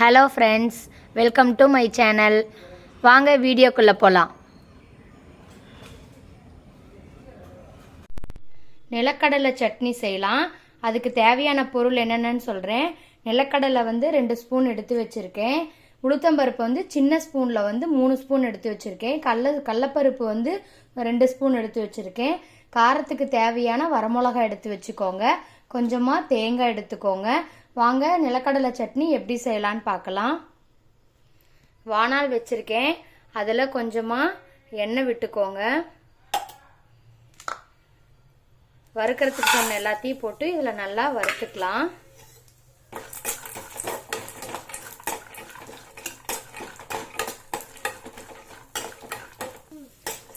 Hello friends welcome to my channel வாங்க வீடியோக்குள்ளே போகலாம் நிலக்கடலை சட்னி செய்யலாம். அதுக்கு தேவையான பொருள் என்னென்னு சொல்கிறேன் நிலக்கடலை வந்து ரெண்டு ஸ்பூன் எடுத்து வச்சுருக்கேன். உளுத்தம்பருப்பு வந்து சின்ன ஸ்பூனில் வந்து மூணு ஸ்பூன் எடுத்து வச்சுருக்கேன். கடல கடலப்பருப்பு வந்து ரெண்டு ஸ்பூன் எடுத்து வச்சுருக்கேன். காரத்துக்கு தேவையான வரமிளகாய் எடுத்து வச்சுக்கோங்க. கொஞ்சமாக தேங்காய் எடுத்துக்கோங்க. வாங்க நிலக்கடலை சட்னி எப்படி செய்யலான்னு பார்க்கலாம். வானால் வச்சுருக்கேன். அதில் கொஞ்சமாக எண்ணெய் விட்டுக்கோங்க. வறுக்கிறதுக்கு சொன்ன எல்லாத்தையும் போட்டு இதில் நல்லா வறுத்துக்கலாம்.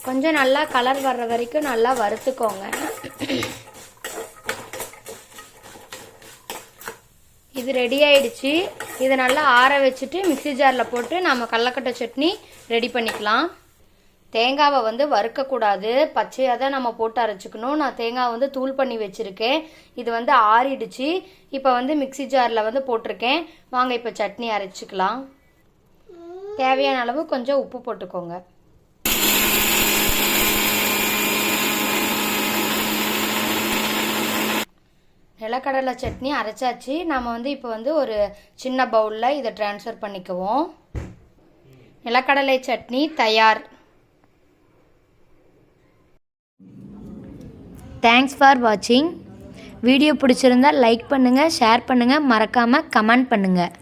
கொஞ்சம் நல்லா கலர் வர்ற வரைக்கும் நல்லா வறுத்துக்கோங்க. இது ரெடி ஆயிடுச்சு. இதை நல்லா ஆற வச்சுட்டு மிக்ஸி ஜாரில் போட்டு நம்ம கடலக்கட்டை சட்னி ரெடி பண்ணிக்கலாம். தேங்காவை வந்து வறுக்கக்கூடாது. பச்சையாக தான் நம்ம போட்டு அரைச்சிக்கணும். நான் தேங்காய் வந்து தூள் பண்ணி வச்சுருக்கேன். இது வந்து ஆறிடுச்சு. இப்போ வந்து மிக்ஸி ஜாரில் வந்து போட்டிருக்கேன். வாங்க இப்போ சட்னி அரைச்சிக்கலாம். தேவையான அளவு கொஞ்சம் உப்பு போட்டுக்கோங்க. நிலக்கடலை சட்னி அரைச்சாச்சு. நம்ம வந்து இப்போ வந்து ஒரு சின்ன பவுலில் இதை ட்ரான்ஸ்ஃபர் பண்ணிக்குவோம். நிலக்கடலை சட்னி தயார். தேங்க்ஸ் ஃபார் வாட்சிங் வீடியோ பிடிச்சிருந்தா லைக் பண்ணுங்கள் ஷேர் பண்ணுங்கள் மறக்காமல் கமெண்ட் பண்ணுங்கள்